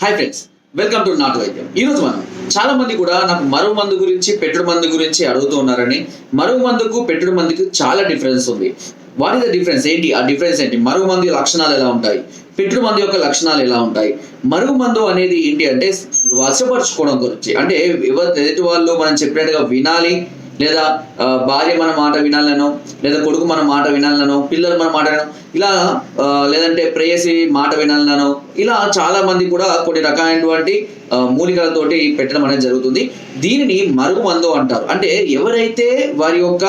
Hi friends welcome to నాటు వైద్యం ఈరోజు మనం చాలా మంది కూడా నాకు మరో మందు గురించి పెట్టుడు మందు గురించి అడుగుతూ ఉన్నారని మరో మందుకు పెట్టుడు మందుకు చాలా డిఫరెన్స్ ఉంది. వాట్ ఇస్ ద డిఫరెన్స్ ఏంటి? ఆ డిఫరెన్స్ ఏంటి? మరో మందు లక్షణాలు ఎలా ఉంటాయి? పెట్టుడు మందు యొక్క లక్షణాలు ఎలా ఉంటాయి? మరుగు మందు అనేది ఏంటి అంటే వశపరుచుకోవడం గురించి. అంటే ఎదుటి వాళ్ళు మనం చెప్పినట్టుగా వినాలి లేదా భార్య మన మాట వినాలనో లేదా కొడుకు మన మాట వినాలనో పిల్లలు మన మాట వినాలి ఇలా లేదంటే ప్రేయసి మాట వినాలనో ఇలా చాలా మంది కూడా కొన్ని రకాలైనటువంటి మూలికలతోటి పెట్టడం అనేది జరుగుతుంది. దీనిని మరుగు మందు అంటారు. అంటే ఎవరైతే వారి యొక్క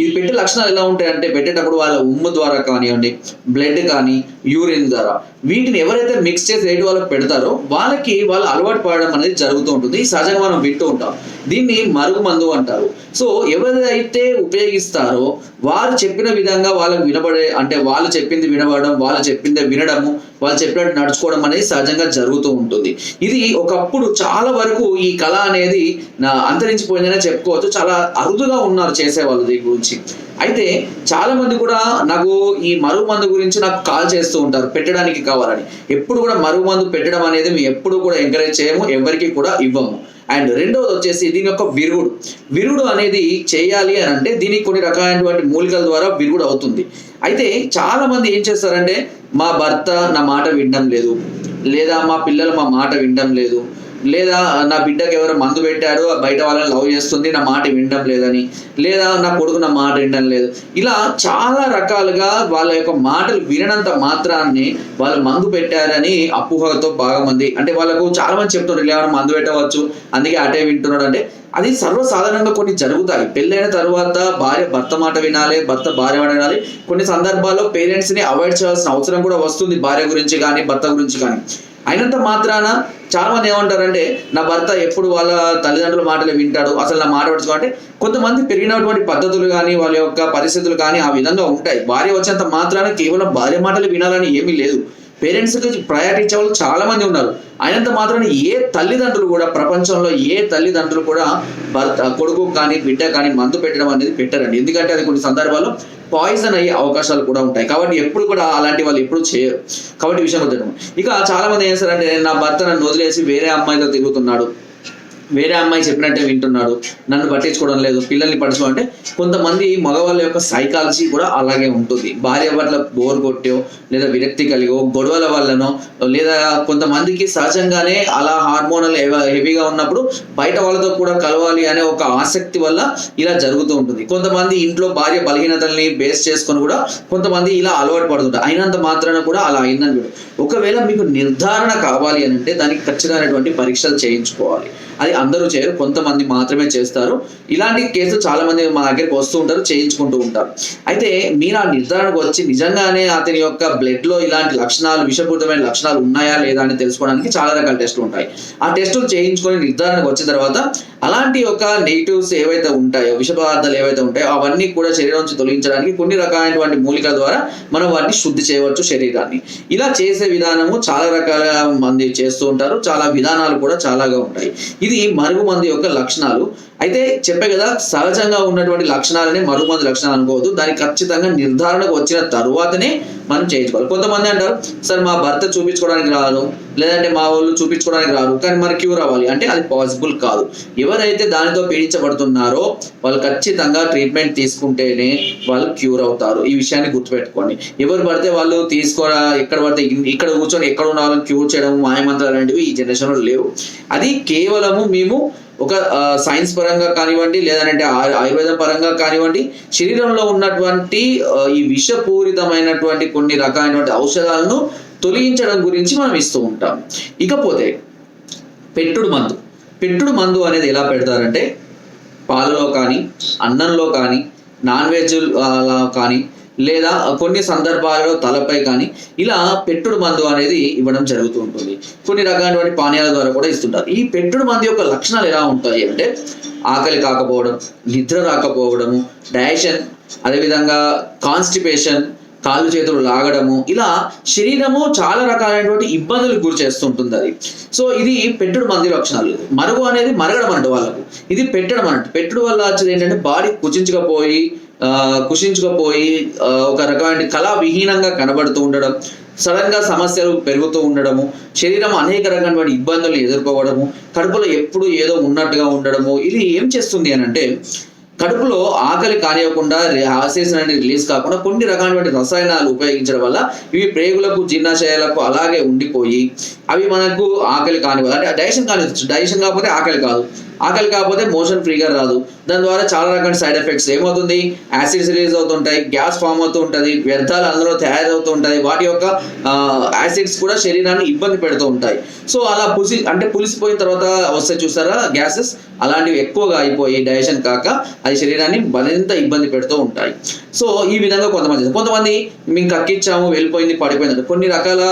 ఇది పెట్టే లక్షణాలు ఎలా ఉంటాయి అంటే పెట్టేటప్పుడు వాళ్ళ ఉమ్ము ద్వారా కానివ్వండి బ్లడ్ కానీ యూరిన్ ద్వారా వీటిని ఎవరైతే మిక్స్ చేసి రేటు వాళ్ళకి పెడతారో వాళ్ళకి వాళ్ళు అలవాటు పడడం అనేది జరుగుతూ ఉంటుంది. సహజంగా మనం వింటూ ఉంటాం. దీన్ని మరుగు మందు అంటారు. సో ఎవరైతే ఉపయోగిస్తారో వారు చెప్పిన విధంగా వాళ్ళకి వినబడే అంటే వాళ్ళు చెప్పింది వినవడం వాళ్ళు చెప్పింది వినడము వాళ్ళు చెప్పినట్టు నడుచుకోవడం అనేది సహజంగా జరుగుతూ ఉంటుంది. ఇది ఒకప్పుడు చాలా వరకు ఈ కళ అనేది నా అంతరించిపోయిందనే చెప్పుకోవచ్చు. చాలా అరుదుగా ఉన్నారు చేసేవాళ్ళు దీని గురించి. అయితే చాలా మంది కూడా నాకు ఈ మరుగు మందు గురించి నాకు కాల్ చేస్తూ ఉంటారు పెట్టడానికి కావాలని. ఎప్పుడు కూడా మరుగు మందు పెట్టడం అనేది మేము ఎప్పుడు కూడా ఎంకరేజ్ చేయము ఎవరికి కూడా ఇవ్వము. అండ్ రెండవది వచ్చేసి దీని యొక్క విరుగుడు. విరుగుడు అనేది చేయాలి అని అంటే దీనికి కొన్ని రకాలైనటువంటి మూలికల ద్వారా విరుగుడు అవుతుంది. అయితే చాలా మంది ఏం చేస్తారంటే మా భర్త నా మాట వినడం లేదు. లేదా మా పిల్లలు మా మాట వినడం లేదు. లేదా నా బిడ్డకి ఎవరో మందు పెట్టారు బయట వాళ్ళని లవ్ చేస్తుంది నా మాట వినడం లేదని లేదా నా కొడుకు నా మాట వినడం లేదు. ఇలా చాలా రకాలుగా వాళ్ళ యొక్క మాటలు విననంత మాత్రాన్ని వాళ్ళు మందు పెట్టారని అపోహతో బాగా మంది అంటే వాళ్ళకు చాలా మంది చెప్తున్నారు ఇలా మందు పెట్టవచ్చు? అందుకే అటే వింటున్నాడు. అంటే అది సర్వసాధారణంగా కొన్ని జరుగుతాయి. పెళ్ళైన తర్వాత భార్య భర్త మాట వినాలి భర్త భార్య మాట వినాలి. కొన్ని సందర్భాల్లో పేరెంట్స్ని అవాయిడ్ చేయాల్సిన అవసరం కూడా వస్తుంది భార్య గురించి కానీ భర్త గురించి కానీ అయినంత మాత్రాన చాలా మంది ఏమంటారంటే నా భర్త ఎప్పుడు వాళ్ళ తల్లిదండ్రుల మాటలు వింటాడు? అసలు నా మాట పట్టుకోవాలంటే కొంతమంది పెరిగినటువంటి పద్ధతులు కానీ వాళ్ళ యొక్క పరిస్థితులు కానీ ఆ విధంగా ఉంటాయి. భార్య వచ్చేంత మాత్రాన కేవలం భార్య మాటలు వినాలని ఏమీ లేదు. పేరెంట్స్కి ప్రయారిటీ ఇచ్చే వాళ్ళు చాలా మంది ఉన్నారు. అయినంత మాత్రాన ఏ తల్లిదండ్రులు కూడా ప్రపంచంలో ఏ తల్లిదండ్రులు కూడా భర్త కొడుకు కానీ బిడ్డ కానీ మందు పెట్టడం అనేది పెట్టరండి. ఎందుకంటే అది కొన్ని సందర్భాల్లో పాయిజన్ అయ్యే అవకాశాలు కూడా ఉంటాయి. కాబట్టి ఎప్పుడు కూడా అలాంటి వాళ్ళు ఎప్పుడు చేయరు కాబట్టి విషయం వద్దు ఇక చాలా మంది ఏం చేస్తారంటే నా భర్త నన్ను వదిలేసి వేరే అమ్మాయితో తిరుగుతున్నాడు. వేరే అమ్మాయి చెప్పినట్టే వింటున్నాడు. నన్ను పట్టించుకోవడం లేదు పిల్లల్ని పట్టించుకోవడం అంటే కొంతమంది మగవాళ్ళ యొక్క సైకాలజీ కూడా అలాగే ఉంటుంది. భార్య పట్ల బోర్ కొట్టో లేదా విరక్తి కలిగో గొడవల వల్లనో లేదా కొంతమందికి సహజంగానే అలా హార్మోనల్ హెవీగా ఉన్నప్పుడు బయట వాళ్ళతో కూడా కలవాలి అనే ఒక ఆసక్తి వల్ల ఇలా జరుగుతూ ఉంటుంది. కొంతమంది ఇంట్లో భార్య బలహీనతల్ని బేస్ చేసుకొని కూడా కొంతమంది ఇలా అలవాటు పడుతుంటారు. అయినంత మాత్రాన కూడా అలా అయిందని ఒకవేళ మీకు నిర్ధారణ కావాలి అని అంటే దానికి ఖచ్చితమైనటువంటి పరీక్షలు చేయించుకోవాలి. అది అందరూ చేయరు కొంతమంది మాత్రమే చేస్తారు. ఇలాంటి కేసులు చాలా మంది మా దగ్గరికి వస్తూ ఉంటారు చేయించుకుంటూ ఉంటారు. అయితే మీరు ఆ నిర్ధారణకు వచ్చి నిజంగానే అతని యొక్క బ్లడ్లో ఇలాంటి లక్షణాలు విషపూరితమైన లక్షణాలు ఉన్నాయా లేదా అని తెలుసుకోవడానికి చాలా రకాల టెస్టులు ఉంటాయి. ఆ టెస్టులు చేయించుకొని నిర్ధారణకు వచ్చిన తర్వాత అలాంటి యొక్క నెగిటివ్స్ ఏవైతే ఉంటాయో విష పదార్థాలు ఏవైతే ఉంటాయో అవన్నీ కూడా శరీరం నుంచి తొలగించడానికి కొన్ని రకాలైనటువంటి మూలికల ద్వారా మనం వాటిని శుద్ధి చేయవచ్చు శరీరాన్ని. ఇలా చేసే విధానము చాలా రకాల మంది చేస్తూ ఉంటారు చాలా విధానాలు కూడా చాలాగా ఉంటాయి. ఇది మరుగు మంది యొక్క లక్షణాలు. అయితే చెప్పే కదా సహజంగా ఉన్నటువంటి లక్షణాలనే మరుగు మంది లక్షణాలు అనుకోవద్దు. దానికి ఖచ్చితంగా నిర్ధారణకు వచ్చిన తరువాతనే మనం చేయించుకోవాలి. కొంతమంది అంటారు సార్ మా భర్త చూపించుకోవడానికి రాదు లేదంటే మా వాళ్ళు చూపించుకోవడానికి రాదు కానీ మరి క్యూర్ అవ్వాలి అంటే అది పాసిబుల్ కాదు. ఎవరైతే దానితో పీడించబడుతున్నారో వాళ్ళు ఖచ్చితంగా ట్రీట్మెంట్ తీసుకుంటేనే వాళ్ళు క్యూర్ అవుతారు. ఈ విషయాన్ని గుర్తుపెట్టుకోండి. ఎవరు పడితే వాళ్ళు తీసుకోరా ఎక్కడ పడితే ఇక్కడ కూర్చొని ఎక్కడ ఉన్న వాళ్ళని క్యూర్ చేయడం మాయమంత్రాలు అనేవి ఈ జనరేషన్లో లేవు. అది కేవలము మేము ఒక సైన్స్ పరంగా కానివ్వండి లేదంటే ఆ- ఆయుర్వేదం పరంగా కానివ్వండి శరీరంలో ఉన్నటువంటి ఈ విషపూరితమైనటువంటి కొన్ని రకాలైనటువంటి ఔషధాలను తొలగించడం గురించి మనం ఇస్తూ ఉంటాం. ఇకపోతే పెట్టుడు మందు. పెట్టుడు మందు అనేది ఎలా పెడతారంటే పాలలో కానీ అన్నంలో కానీ నాన్ వెజ్ కానీ లేదా కొన్ని సందర్భాలలో తలపై కానీ ఇలా పెట్టుడు మందు అనేది ఇవ్వడం జరుగుతూ ఉంటుంది. కొన్ని రకాలైనటువంటి పానీయాల ద్వారా కూడా ఇస్తుంటారు. ఈ పెట్టుడు మందు యొక్క లక్షణాలు ఎలా ఉంటాయి అంటే ఆకలి కాకపోవడం నిద్ర రాకపోవడము డైజెషన్ అదేవిధంగా కాన్స్టిపేషన్ కాళ్ళు చేతులు లాగడము ఇలా శరీరము చాలా రకాలైనటువంటి ఇబ్బందులు గురి చేస్తుంటుంది అది. సో ఇది పెట్టుడు మంది లక్షణాలు. మరుగు అనేది మరగడం అంట వాళ్ళకు. ఇది పెట్టడం అంట. పెట్టుడు వల్ల వచ్చేది ఏంటంటే బాడీ కుచించకపోయి ఆ, కుషించుకుపోయి ఒక రకమైన కళా విహీనంగా కనబడుతూ ఉండడం సడన్గా సమస్యలు పెరుగుతూ ఉండడము శరీరం అనేక రకమైన ఇబ్బందులు ఎదుర్కోవడము కడుపులో ఎప్పుడు ఏదో ఉన్నట్టుగా ఉండడము ఇది ఏం చేస్తుంది అని అంటే కడుపులో ఆకలి కానివ్వకుండా ఆక్సిజన్ అనేది రిలీజ్ కాకుండా కొన్ని రకాలైన రసాయనాలు ఉపయోగించడం వల్ల ఇవి ప్రేగులకు జీర్ణాశయాలకు అలాగే ఉండిపోయి అవి మనకు ఆకలి కానివ్వాలి అంటే డైజెషన్ కానివచ్చు డైజెషన్ కాకపోతే ఆకలి కాదు. ఆకలి కాకపోతే మోషన్ ఫ్రీగా రాదు. దాని ద్వారా చాలా రకాల సైడ్ ఎఫెక్ట్స్. ఏమవుతుంది? యాసిడ్స్ రిలీజ్ అవుతుంటాయి గ్యాస్ ఫామ్ అవుతూ ఉంటుంది వ్యర్థాలు అందులో తయారవుతూ ఉంటాయి వాటి యొక్క యాసిడ్స్ కూడా శరీరాన్ని ఇబ్బంది పెడుతూ ఉంటాయి. సో అలా పుసి అంటే పులిసిపోయిన తర్వాత వస్తే చూసారా? గ్యాసెస్ అలాంటివి ఎక్కువగా అయిపోయి డైజెషన్ కాక అది శరీరాన్ని మరింత ఇబ్బంది పెడుతూ ఉంటాయి. సో ఈ విధంగా కొంతమంది కొంతమంది మేము కక్కిచ్చాము వెళ్ళిపోయింది పడిపోయింది కొన్ని రకాల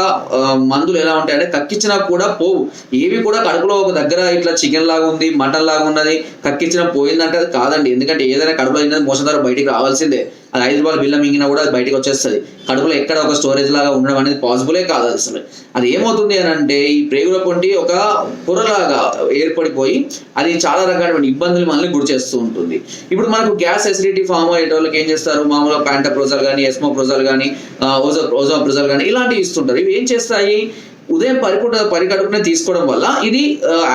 మందులు ఎలా ఉంటాయంటే కక్కించినా కూడా పోవు. ఏవి కూడా కడుపులో ఒక దగ్గర ఇట్లా చికెన్ లాగా ఉంది మటన్ లాగా ఉన్నది కక్కించిన పోయిందంటే అది కాదండి. ఎందుకంటే ఏదైనా కడుపులో తిన్నది మోసం ద్వారా బయటికి రావాల్సిందే. అది ఐదు రూపాయలు బిల్ల మింగినా కూడా అది బయటకు వచ్చేస్తుంది. కడుపులో ఎక్కడ ఒక స్టోరేజ్ లాగా ఉండడం అనేది పాసిబులే కాదు అసలు. అది ఏమవుతుంది అని అంటే ఈ ప్రేగుల పొంటి ఒక పొరలాగా ఏర్పడిపోయి అది చాలా రకాలైన ఇబ్బందులు మనల్ని గురి చేస్తూ ఉంటుంది. ఇప్పుడు మనకు గ్యాస్ ఎసిడిటీ ఫామ్ అయ్యే వాళ్ళకి ఏం చేస్తారు? మామూలుగా ప్యాంటప్రోజల్ కానీ ఎస్మోప్రోజల్ కానీ ఓజో ఓజోప్రోజల్ కానీ ఇలాంటివి ఇస్తుంటారు. ఇవి ఏం చేస్తాయి? ఉదయం పరిపూట పరికడుపునే తీసుకోవడం వల్ల ఇది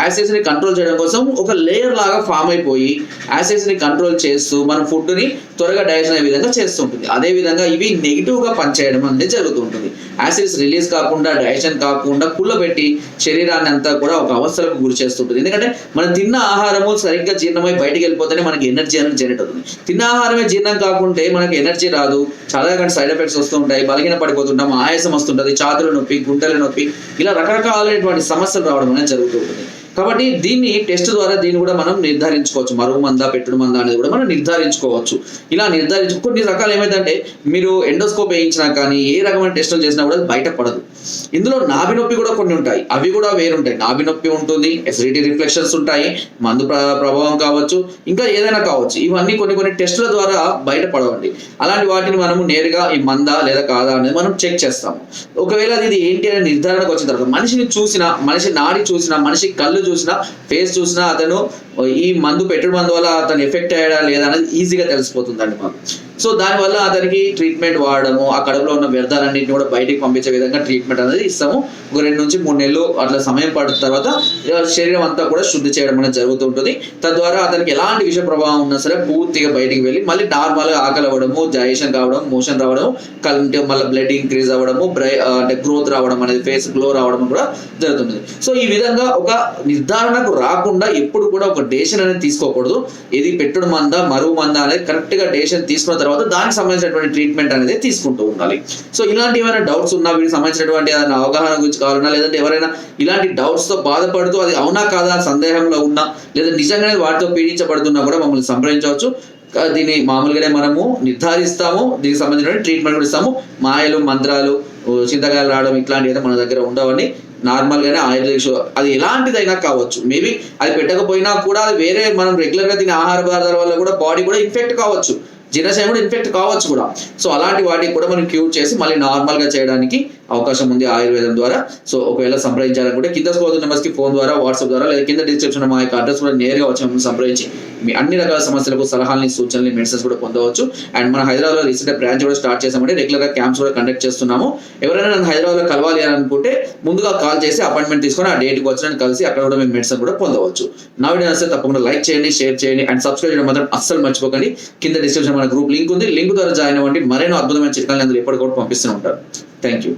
యాసిడ్స్ని కంట్రోల్ చేయడం కోసం ఒక లేయర్ లాగా ఫామ్ అయిపోయి యాసిడ్స్ని కంట్రోల్ చేస్తూ మన ఫుడ్ని త్వరగా డైజెషన్ అయ్యే విధంగా చేస్తుంటుంది. అదే విధంగా ఇవి నెగిటివ్గా పనిచేయడం అనేది జరుగుతుంటుంది. యాసిడ్స్ రిలీజ్ కాకుండా డైజెషన్ కాకుండా కుళ్ళబెట్టి శరీరాన్ని అంతా కూడా ఒక అవస్థలకు గురి చేస్తుంటుంది. ఎందుకంటే మనం తిన్న ఆహారము సరిగ్గా జీర్ణమై బయటికి వెళ్ళిపోతేనే మనకి ఎనర్జీ అనేది జనరేట్ అవుతుంది. తిన్న ఆహారమే జీర్ణం కాకుంటే మనకి ఎనర్జీ రాదు. చాలా రకాల సైడ్ ఎఫెక్ట్స్ వస్తూ ఉంటాయి. బలహీన పడిపోతుంటాం ఆయాసం వస్తుంటుంది. చాతుల నొప్పి గుంటల నొప్పి ఇలా రకరకాలైనటువంటి సమస్యలు రావడం అనేది జరుగుతూ ఉంటుంది. కాబట్టి దీన్ని టెస్ట్ ద్వారా దీన్ని కూడా మనం నిర్ధారించుకోవచ్చు. మరుగు మందా పెట్టుడు మందా అనేది కూడా మనం నిర్ధారించుకోవచ్చు. ఇలా నిర్ధారించు కొన్ని రకాలు ఏమైందంటే మీరు ఎండోస్కోప్ వేయించినా కానీ ఏ రకమైన టెస్టులు చేసినా కూడా బయట బయటపడదు. ఇందులో నాభి నొప్పి కూడా కొన్ని ఉంటాయి. అవి కూడా వేరుంటాయి. నాభి నొప్పి ఉంటుంది ఎసిడిటీ రిఫ్లెక్షన్స్ ఉంటాయి మందు ప్రభావం కావచ్చు ఇంకా ఏదైనా కావచ్చు. ఇవన్నీ కొన్ని కొన్ని టెస్టుల ద్వారా బయటపడవండి. అలాంటి వాటిని మనము నేరుగా ఈ మందా లేదా కాదా అనేది మనం చెక్ చేస్తాము. ఒకవేళ అది ఇది ఏంటి అనే నిర్ధారణకు వచ్చిన తర్వాత మనిషిని చూసినా మనిషి నాడి చూసినా మనిషి కళ్ళు చూసినా ఫేస్ చూసినా అతను ఈ మందు పెట్టుడు మందు వల్ల అతను ఎఫెక్ట్ అయ్యాడా లేదా అనేది ఈజీగా తెలిసిపోతుందండి మాకు. సో దానివల్ల అతనికి ట్రీట్మెంట్ వాడడము ఆ కడుపులో ఉన్న వ్యర్థాలన్నింటిని కూడా బయటికి పంపించే విధంగా ట్రీట్మెంట్ అనేది ఇస్తాము. ఒక రెండు నుంచి మూడు నెలలు అట్లా సమయం పడిన తర్వాత శరీరం అంతా కూడా శుద్ధి చేయడం అనేది జరుగుతూ ఉంటుంది. తద్వారా అతనికి ఎలాంటి విష ప్రభావం ఉన్నా సరే పూర్తిగా బయటికి వెళ్ళి మళ్ళీ నార్మల్గా ఆకలి అవ్వడము డైజెషన్ కావడం మోషన్ రావడం కళ్ళు మళ్ళీ బ్లడ్ ఇంక్రీజ్ అవ్వడము బ్రై అంటే గ్రోత్ రావడం అనేది ఫేస్ గ్లో రావడం కూడా జరుగుతుంది. సో ఈ విధంగా ఒక నిర్ధారణకు రాకుండా ఎప్పుడు కూడా ఒక డేషన్ అనేది తీసుకోకూడదు. ఇది పెట్టుడు మంద మరువు మంద అనేది కరెక్ట్గా డేషన్ తీసుకున్న తర్వాత దానికి సంబంధించినటువంటి ట్రీట్మెంట్ అనేది తీసుకుంటూ ఉండాలి. సో ఇలాంటి ఏమైనా డౌట్స్ ఉన్నా వీటికి సంబంధించినటువంటి ఏదైనా అవగాహన గురించి కావాలన్నా లేదంటే ఎవరైనా ఇలాంటి డౌట్స్తో బాధపడుతూ అది అవునా కాదా సందేహంలో ఉన్నా లేదా నిజంగానే వాటితో పీడించబడుతున్నా కూడా మమ్మల్ని సంప్రదించవచ్చు. దీన్ని మామూలుగానే మనము నిర్ధారిస్తాము. దీనికి సంబంధించిన ట్రీట్మెంట్ కూడా ఇస్తాము. మాయలు మంత్రాలు చింతకాయలు రావడం ఇట్లాంటివి అయితే మన దగ్గర ఉండవని నార్మల్గానే ఆయుర్వేదిక్ షో అది ఎలాంటిదైనా కావచ్చు. మేబీ అది పెట్టకపోయినా కూడా అది వేరే మనం రెగ్యులర్గా తినే ఆహార పదార్థాల వల్ల కూడా బాడీ కూడా ఇన్ఫెక్ట్ కావచ్చు. జీర్ణశయం కూడా ఇన్ఫెక్ట్ కావచ్చు కూడా. సో అలాంటి వాటికి కూడా మనం క్యూర్ చేసి మళ్ళీ నార్మల్గా చేయడానికి అవకాశం ఉంది ఆయుర్వేదం ద్వారా. సో ఒకవేళ సంప్రదించాలనుకుంటే కింద స్కోర్ నెంబర్స్కి ఫోన్ ద్వారా వాట్సాప్ ద్వారా లేదా కింద డిస్క్రిప్షన్ మా యొక్క అడ్రస్ కూడా నేరుగా వచ్చి మమ్మల్ని సంప్రదించి మీ అన్ని రకాల సమస్యలకు సలహాలని సూచనలు మెడిసిన్స్ కూడా పొందవచ్చు. అండ్ మన హైదరాబాద్ రీసెంట్ బ్రాంచ్ కూడా స్టార్ట్ చేసామంటే రెగ్యులర్గా క్యాంప్స్ కూడా కండక్ట్ చేస్తున్నాము. ఎవరైనా నన్ను హైదరాబాద్లో కలవాలి అని అనుకుంటే ముందుగా కాల్ చేసి అపాయింట్మెంట్ తీసుకొని ఆ డేట్ వచ్చిన కలిసి అక్కడ కూడా మేము మెడిసిన్ కూడా పొందవచ్చు. నా వీడియో నచ్చితే తప్పకుండా లైక్ చేయండి షేర్ చేయండి అండ్ సబ్స్క్రైబ్ చేయడం మాత్రం అస్సలు మర్చిపోకండి. కింద డిస్క్రిప్షన్ మన గ్రూప్ లింక్ ఉంది. లింక్ ద్వారా జాయిన్ అవ్వండి. మరెన్నో అద్భుతమైన చిత్రాలు అందులో ఎప్పటికప్పుడు పంపిస్తూ ఉంటారు. Thank you